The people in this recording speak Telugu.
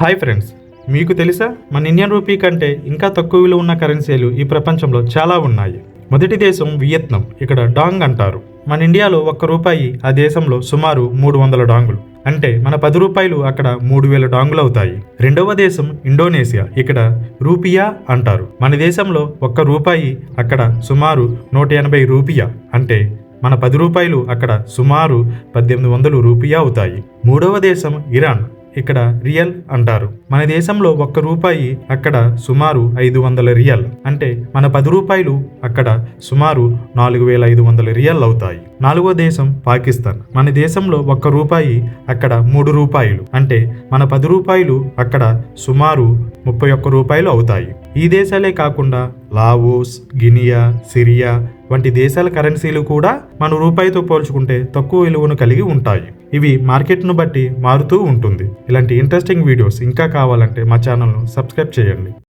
హాయ్ ఫ్రెండ్స్ మీకు తెలుసా? మన ఇండియన్ రూపీ కంటే ఇంకా తక్కువ విలువ ఉన్న కరెన్సీలు ఈ ప్రపంచంలో చాలా ఉన్నాయి. మొదటి దేశం వియత్నాం ఇక్కడ డాంగ్ అంటారు. మన ఇండియాలో ఒక్క రూపాయి ఆ దేశంలో సుమారు మూడు వందల డాంగులు. అంటే మన పది రూపాయలు అక్కడ మూడు వేల డాంగులు అవుతాయి. రెండవ దేశం ఇండోనేషియా ఇక్కడ రూపియా అంటారు. మన దేశంలో ఒక్క రూపాయి అక్కడ సుమారు నూట ఎనభై రూపియా. అంటే మన పది రూపాయలు అక్కడ సుమారు పద్దెనిమిది వందలు రూపియా అవుతాయి. మూడవ దేశం ఇరాన్ ఇక్కడ రియల్ అంటారు. మన దేశంలో ఒక్క రూపాయి అక్కడ సుమారు ఐదు వందల రియల్. అంటే మన పది రూపాయలు అక్కడ సుమారు నాలుగు వేల ఐదు వందల రియల్ అవుతాయి. నాలుగో దేశం పాకిస్తాన్. మన దేశంలో ఒక్క రూపాయి అక్కడ మూడు రూపాయలు. అంటే మన పది రూపాయలు అక్కడ సుమారు ముప్పై ఒక్క రూపాయలు అవుతాయి. ఈ దేశాలే కాకుండా లావోస్ గినియా సిరియా వంటి దేశాల కరెన్సీలు కూడా మన రూపాయితో పోల్చుకుంటే తక్కువ విలువను కలిగి ఉంటాయి. ఇవి మార్కెట్ను బట్టి మారుతూ ఉంటుంది. ఇలాంటి ఇంట్రెస్టింగ్ వీడియోస్ ఇంకా కావాలంటే మా ఛానల్ను సబ్స్క్రైబ్ చేయండి.